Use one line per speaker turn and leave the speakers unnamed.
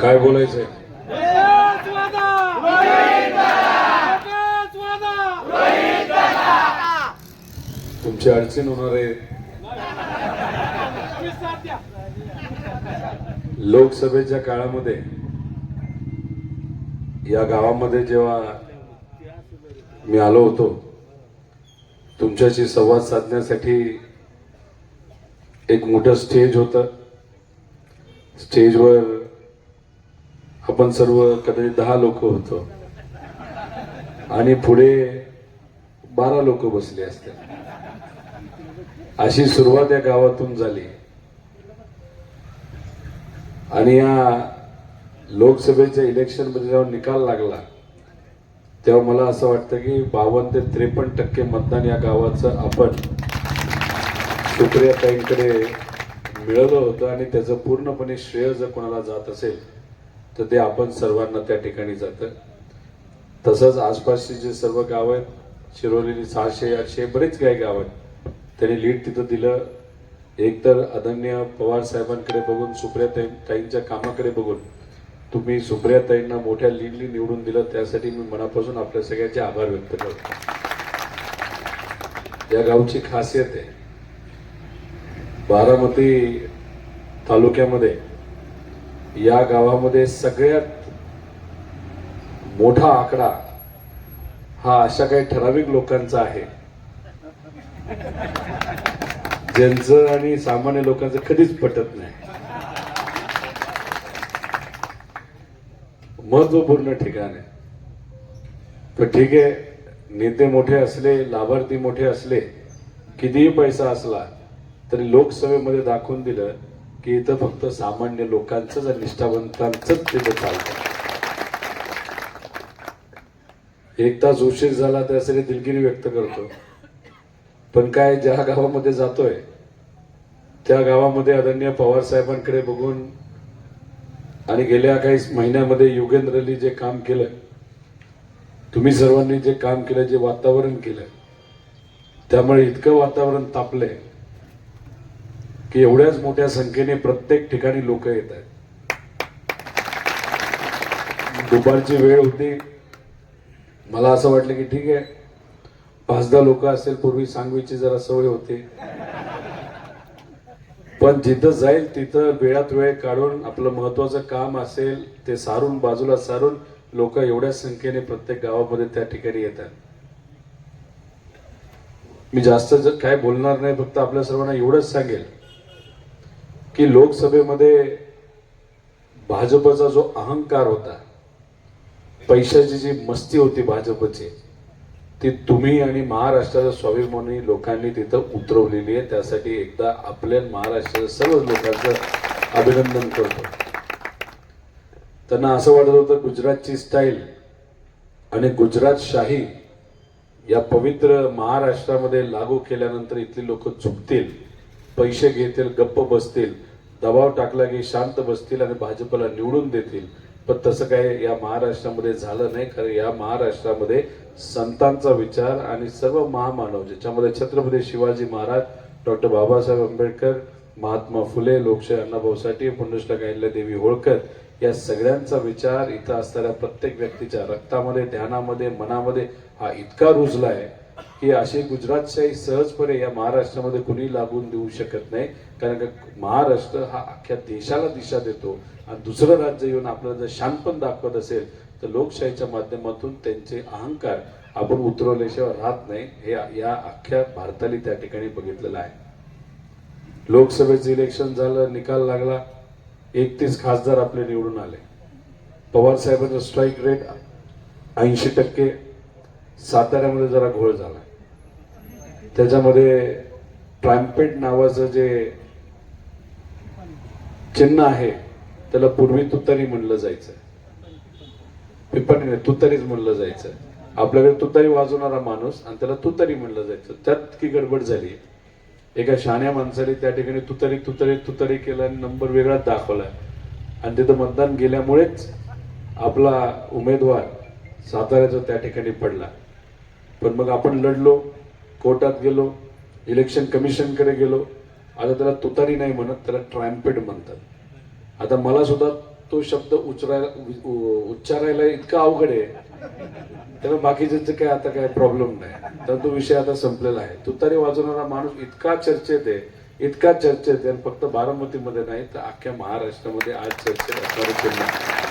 काय बोलायचंय? तुमची अडचण होणार आहे. लोकसभेच्या काळामध्ये या गावामध्ये जेव्हा मी आलो होतो तुमच्याशी संवाद साधण्यासाठी एक मोठं स्टेज होतं. स्टेजवर आपण सर्व कदाचित दहा लोक होतो. आणि पुढे बारा लोक बसले असते. अशी सुरुवात या गावातून झाली. आणि या लोकसभेच्या इलेक्शनमध्ये जेव्हा निकाल लागला तेव्हा मला असं वाटतं की बावन्न ते त्रेपन्न टक्के मतदान या गावाचं आपण सुप्रियाताईंकडे मिळवलं होतं आणि त्याचं पूर्णपणे श्रेय जर कोणाला जात असेल तर ते आपण सर्वांना त्या ठिकाणी जातं. तसंच आसपासची जे सर्व गाव आहेत शिरोली सहाशे आठशे बरेच काही गाव आहेत त्यांनी लीड तिथं दिलं. एकतर अदन्य पवार साहेबांकडे बघून सुप्रिया ताईंच्या कामाकडे बघून तुम्ही सुप्रियाताईंना मोठ्या लीडली निवडून दिलं त्यासाठी मी मनापासून आपल्या सगळ्याचे आभार व्यक्त करतो. या गावची खासियत आहे. बारामती तालुक्यामध्ये या गावामध्ये सगळ्यात मोठा आकडा हा अशा काही ठराविक लोकांचा आहे. ज्यांचं आणि सामान्य लोकांचं कधीच पटत नाही. महत्त्वपूर्ण ठिकाण आहे. तर ठीक आहे नेते मोठे असले लाभार्थी मोठे असले कितीही पैसा असला तरी लोकसभेमध्ये दाखवून दिलं की इथं फक्त सामान्य लोकांचंच आणि निष्ठावंतांचंच तिथं चालतं. एक तास उशीर झाला त्यासाठी दिलगिरी व्यक्त करतो. पण काय ज्या गावामध्ये जातोय त्या गावामध्ये आदरणीय पवार साहेबांकडे बघून आणि गेल्या काही महिन्यामध्ये युगेंद्रनी जे काम केलं तुम्ही सर्वांनी जे काम केलं जे वातावरण केलं त्यामुळे इतकं वातावरण तापलंय. की एवढ्याच मोठ्या संख्येने प्रत्येक ठिकाणी लोक येत आहेत. दुपारची वेळ होती. मला असं वाटलं की ठीक आहे. पाच दहा लोक असेल पूर्वी सांगवीची जरा सवय होती. पण जिथं जाईल तिथं वेळात वेळ काढून आपलं महत्वाचं काम असेल ते सारून बाजूला सारून लोक एवढ्या संख्येने प्रत्येक गावामध्ये त्या ठिकाणी येतात मी जास्त जर काय बोलणार नाही फक्त आपल्या सर्वांना एवढंच सांगेल. की लोकसभेमध्ये भाजपचा जो अहंकार होता पैशाची जी मस्ती होती भाजपची ती तुम्ही आणि महाराष्ट्राच्या स्वाभिमानी लोकांनी तिथं उतरवलेली आहे. त्यासाठी एकदा आपल्या महाराष्ट्राच्या सर्व लोकांचं अभिनंदन करतो. त्यांना असं वाटत होतं गुजरातची स्टाईल आणि गुजरात शाही या पवित्र महाराष्ट्रामध्ये लागू केल्यानंतर इथली लोक झुकतील. पैसे घेतील गप्प बसतील दबाव टाकला की शांत बसतील आणि भाजपला निवडून देतील. पण तसं काय या महाराष्ट्रामध्ये झालं नाही कारण या महाराष्ट्रामध्ये संतांचा विचार आणि सर्व महामानव ज्याच्यामध्ये छत्रपती शिवाजी महाराज डॉक्टर बाबासाहेब आंबेडकर महात्मा फुले लोकशाही अण्णाभाऊ साठे गायल्या देवी होळकर या सगळ्यांचा विचार इथं असणाऱ्या प्रत्येक व्यक्तीच्या रक्तामध्ये ध्यानामध्ये मनामध्ये हा इतका रुजला आहे की अशी गुजरातशाही सहजपणे या महाराष्ट्रामध्ये कुणी लागून देऊ शकत नाही. कारण का महाराष्ट्र हा अख्ख्या देशाला दिशा देतो. आणि दुसरं राज्य येऊन आपल्याला जर शानपण दाखवत असेल तर लोकशाहीच्या माध्यमातून त्यांचे अहंकार आपण उतरवल्याशिवाय राहत नाही. हे या अख्ख्या भारताने त्या ठिकाणी बघितलेलं आहे. लोकसभेचं इलेक्शन झालं निकाल लागला. एकतीस खासदार आपले निवडून आले. पवार साहेबांचा स्ट्राईक रेट ऐंशी टक्के साताऱ्यामध्ये जरा घोळ झाला त्याच्यामध्ये ट्रॅम्पेट नावाचं जे चिन्ह आहे त्याला पूर्वी तुतारी म्हणलं जायचं. पिपणी नाही तुतारीच म्हणलं जायचं. आपल्याकडे तुतारी वाजवणारा माणूस आणि त्याला तुतारी म्हणलं जायचं. त्यात की गडबड झाली. एका शहाण्या माणसाने त्या ठिकाणी तुतारी तुतारी तुतारी केला आणि नंबर वेगळाच दाखवला. आणि तिथं मतदान गेल्यामुळेच आपला उमेदवार साताऱ्याचा त्या ठिकाणी पडला. पण मग आपण लढलो कोर्टात गेलो इलेक्शन कमिशनकडे गेलो. आता त्याला तुतारी नाही म्हणत त्याला ट्रॅम्पेट म्हणतात. आता मला सुद्धा तो शब्द उच्चारायला उच्चारायला इतका अवघड आहे. त्यामुळे बाकीच्यांचं काय आता काय प्रॉब्लेम नाही. तर तो विषय आता संपलेला आहे. तुतारी वाजवणारा माणूस इतका चर्चेत आहे इतका चर्चेत आहे आणि फक्त बारामतीमध्ये नाही तर अख्ख्या महाराष्ट्रामध्ये आज चर्चेत असणारे